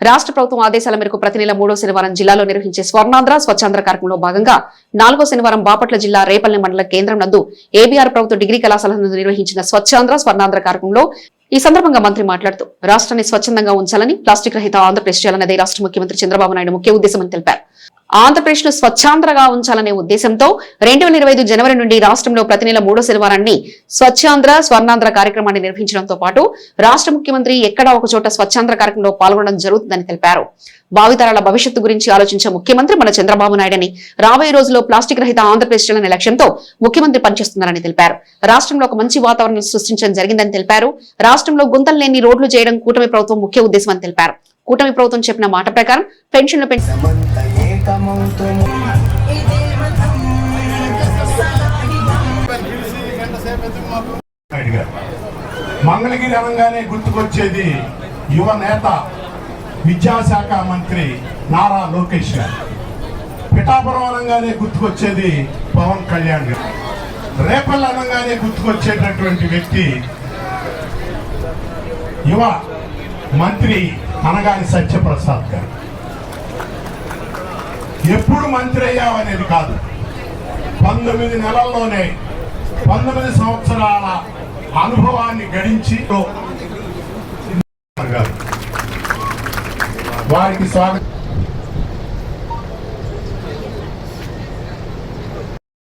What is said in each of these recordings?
రాష్ట్ర ప్రభుత్వం ఆదేశాల మేరకు ప్రతి నెల మూడో శనివారం జిల్లాలో నిర్వహించే స్వర్ణాంధ్ర స్వచ్ఛాంధ్ర కార్యక్రమంలో భాగంగా నాలుగో శనివారం బాపట్ల జిల్లా రేపల్లె మండల కేంద్రం నందు ఏబీఆర్ ప్రభుత్వ డిగ్రీ కళాశాల నందు నిర్వహించిన స్వచ్ఛాంధ్ర స్వర్ణాంధ్ర కార్యక్రమంలో ఈ సందర్భంగా మంత్రి మాట్లాడుతూ రాష్ట్రాన్ని స్వచ్ఛందంగా ఉంచాలని ప్లాస్టిక్ రహిత ఆంధ్రప్రదేశ్ చేయాలన్నదే రాష్ట్ర ముఖ్యమంత్రి చంద్రబాబు నాయుడు ముఖ్య ఉద్దేశమని తెలిపారు. ఆంధ్రప్రదేశ్ను స్వచ్ఛాంధ్రగా ఉంచాలనే ఉద్దేశంతో రెండు వేల ఇరవై ఐదు జనవరి నుండి రాష్ట్రంలో ప్రతి నెల మూడో శనివారాన్ని స్వచ్ఛాంధ్ర స్వర్ణాంధ్ర కార్యక్రమాన్ని నిర్వహించడంతో పాటు రాష్ట్ర ముఖ్యమంత్రి ఎక్కడా ఒక చోట స్వచ్ఛాంధ్ర కార్యక్రమంలో పాల్గొనడం జరుగుతుందని తెలిపారు. భావితరాల భవిష్యత్తు గురించి ఆలోచించే ముఖ్యమంత్రి మన చంద్రబాబు నాయుడని రాబోయే రోజుల్లో ప్లాస్టిక్ రహిత ఆంధ్రప్రదేశ్ అనే లక్ష్యంతో ముఖ్యమంత్రి పనిచేస్తున్నారని తెలిపారు. రాష్ట్రంలో ఒక మంచి వాతావరణం సృష్టించడం జరిగిందని తెలిపారు. రాష్ట్రంలో గుంతలు లేని రోడ్లు చేయడం కూటమి ప్రభుత్వం ముఖ్య ఉద్దేశమని తెలిపారు. కూటమి ప్రభుత్వం చెప్పిన మాట ప్రకారం పెన్షన్లు పెంచు మంగళగిరి అనగానే గుర్తుకొచ్చేది యువ నేత విద్యాశాఖ మంత్రి నారా లోకేష్ గారు. పిఠాపురం అనగానే గుర్తుకొచ్చేది పవన్ కళ్యాణ్ గారు. రేపల్ అనగానే గుర్తుకొచ్చేటటువంటి వ్యక్తి యువ మంత్రి అనగాని సత్యప్రసాద్ గారు. ఎప్పుడు మంత్రి అయ్యావనేది కాదు. పంతొమ్మిది నెలల్లోనే పంతొమ్మిది సంవత్సరాల అనుభవాన్ని గడించి వారికి స్వాగతం.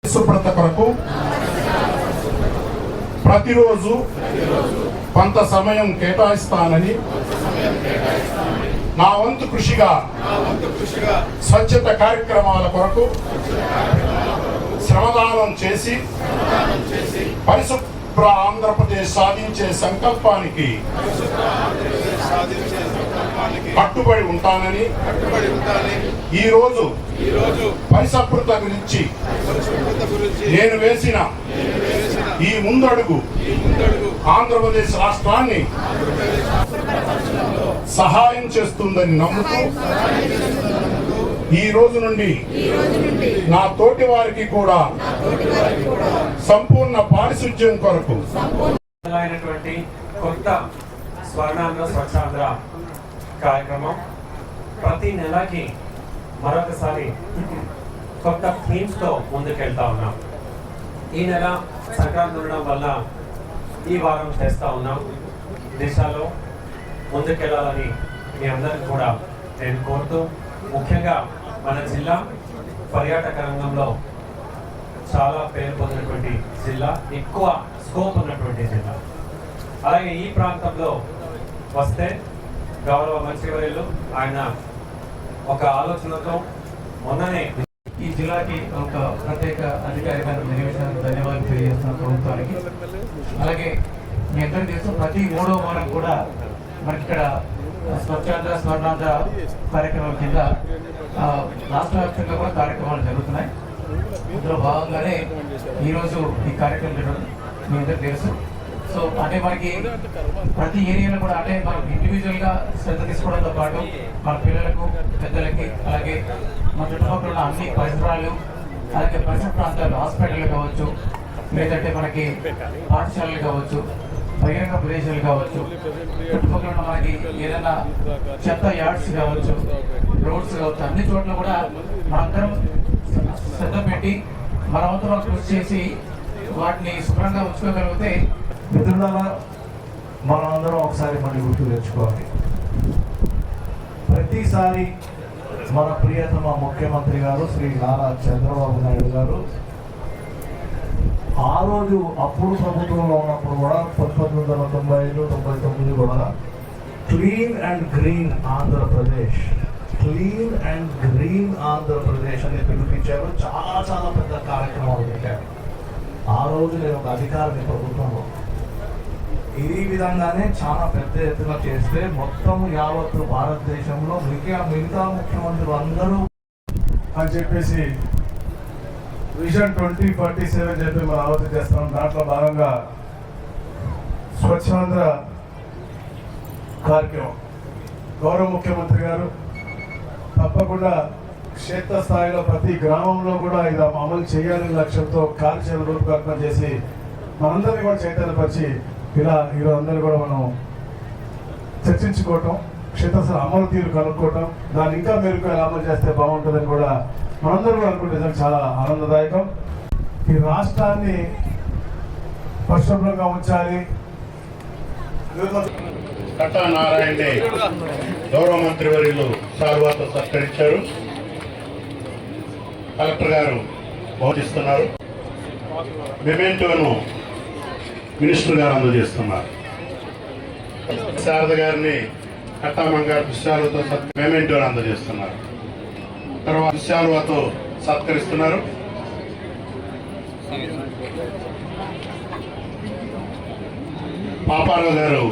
శుభ్రత కొరకు ప్రతిరోజు కొంత సమయం కేటాయిస్తానని నా వంతు కృషిగా స్వచ్ఛత కార్యక్రమాల కొరకు శ్రమదానం చేసి పరిశుభ్ర ఆంధ్రప్రదేశ్ సాధించే సంకల్పానికి కట్టుబడి ఉంటానని ఈ రోజు పరిశుభ్రత గురించి నేను వేసిన ఈ ముందడుగు ఆంధ్రప్రదేశ్ రాష్ట్రాన్ని సహాయం చేస్తుందని నమ్ముతూ ఈ రోజు నుండి నా తోటి వారికి కూడా సంపూర్ణ పారిశుధ్యం కొరకు కొత్త స్వర్ణాంధ్ర స్వచ్ఛాంధ్ర కార్యక్రమం. ప్రతి నెలకి మరొకసారి కొత్త థీమ్స్తో ముందుకెళ్తా ఉన్నాం. ఈ నెల సంక్రాంతి ఉండడం వల్ల ఈ వారం చేస్తా ఉన్నాం. దిశలో ముందుకెళ్ళాలని మీ అందరికి కూడా నేను కోరుతూ ముఖ్యంగా మన జిల్లా పర్యాటక రంగంలో చాలా పేరు పొందినటువంటి జిల్లా ఎక్కువ స్కోప్ ఉన్నటువంటి జిల్లా. అలాగే ఈ ప్రాంతంలో వస్తే గౌరవ మంత్రివర్యులు ఆయన ఒక ఆలోచనతో మొన్ననే ఈ జిల్లాకి ఒక ప్రత్యేక అధికారి గారు నియమించడానికి ధన్యవాదాలు తెలియజేస్తున్నాం ప్రభుత్వానికి. అలాగే మీ అందరికీ తెలుసు ప్రతి మూడో వారం కూడా మనకి ఇక్కడ స్వచ్ఛాంధ్ర స్వర్ణాంధ్ర కార్యక్రమం కింద రాష్ట్ర వ్యాప్తంగా కూడా కార్యక్రమాలు జరుగుతున్నాయి. ఇందులో భాగంగానే ఈరోజు ఈ కార్యక్రమం జరగడం మీ అందరికీ తెలుసు. సో అంటే మనకి ప్రతి ఏరియాలో కూడా అంటే మనం ఇండివిజువల్గా శ్రద్ధ తీసుకోవడంతో పాటు మన పిల్లలకు పెద్దలకి అలాగే మన చుట్టుపక్కల ఉన్న అన్ని పరిసరాలు అలాగే పరిసర ప్రాంతాలు హాస్పిటల్ కావచ్చు లేదంటే మనకి పాఠశాలలు కావచ్చు బహిరంగ ప్రదేశాలు కావచ్చు. చుట్టుపక్కల ఉన్న మనకి ఏదైనా చెత్త యార్డ్స్ కావచ్చు రోడ్స్ కావచ్చు అన్ని చోట్ల కూడా మనందరం శ్రద్ధ పెట్టి మన వంతు మనం కృషి చేసి వాటిని శుభ్రంగా ఉంచుకోగలిగితే మిత్రుల మనం అందరం ఒకసారి మళ్ళీ గుర్తు తెచ్చుకోవాలి. ప్రతిసారి మన ప్రియతమ ముఖ్యమంత్రి గారు శ్రీ నారా చంద్రబాబు నాయుడు గారు ఆ రోజు అప్పుడు ప్రభుత్వంలో ఉన్నప్పుడు కూడా పంతొమ్మిది వందల తొంభై ఐదు తొంభై తొమ్మిది కూడా clean and green Andhra Pradesh clean and green Andhra Pradesh అని పిలిపించారు. చాలా చాలా పెద్ద కార్యక్రమాలు పెట్టారు. ఆ రోజు నేను ఒక అధికారిని ప్రభుత్వంలో. ఈ విధంగానే చాలా పెద్ద ఎత్తున చేస్తే మొత్తం యావత్తు భారతదేశంలో మిగతా మిగతా ముఖ్యమంత్రులు అందరూ అని చెప్పేసి విజన్ ట్వంటీ ఫార్టీ సెవెన్ చెప్పి మనం ఆలోచన చేస్తాం దాంట్లో భాగంగా స్వచ్ఛాంధ్ర కార్యక్రమం. గౌరవ ముఖ్యమంత్రి గారు తప్పకుండా క్షేత్రస్థాయిలో ప్రతి గ్రామంలో కూడా ఇది అమలు చేయాలనే లక్ష్యంతో కార్యచరణ రూపకల్పన చేసి మనందరినీ కూడా చైతన్యపరిచి ఇలా ఈరోజు అందరూ కూడా మనం చర్చించుకోవటం క్షేత్రస్థాయి అమలు తీరు కనుక్కోవటం దాన్ని ఇంకా మెరుగ్గా అమలు చేస్తే బాగుంటుందని కూడా మనందరూ కూడా అనుకుంటే చాలా ఆనందదాయకం. ఈ రాష్ట్రాన్ని పరిశుభ్రంగా ఉంచాలి. కట్టా నారాయణ గౌరవ మంత్రి వర్యులు సార్వాత సత్కరించారు. కలెక్టర్ గారు బోధిస్తున్నారు మెమెంటోను మినిస్టర్ గారు అందజేస్తున్నారు. శారద గారిని కట్టామంగారు గారు మెమెంటోను అందజేస్తున్నారు. తర్వాత దుశ్శాలతో సత్కరిస్తున్నారు. పాపారావు గారు.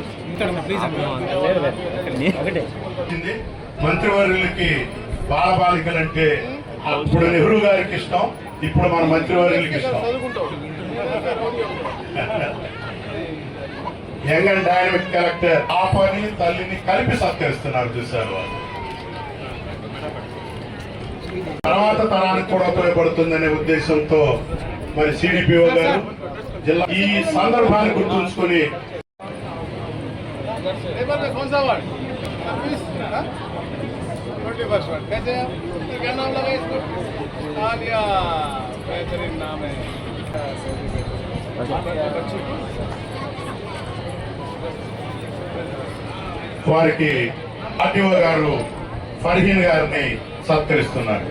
మంత్రివర్యులకి బాలబాలికలంటే అప్పుడు నెహ్రూ గారికి ఇష్టం ఇప్పుడు మన మంత్రివర్యులకి ఇష్టం. యంగ్ అండ్ డైనమిక్ క్యారెక్టర్ ఆపని తల్లిని కలిపి సత్కరిస్తున్నారు చూశారు వాళ్ళు. తర్వాత తరానికి కూడా ఉపయోగపడుతుందనే ఉద్దేశంతో మరి సిడిపిఓ గారు జిల్లా ఈ సందర్భాన్ని గుర్తుంచుకుని వారికి ఆర్టీఓ గారు ఫర్హీన్ గారిని సత్కరిస్తున్నారు.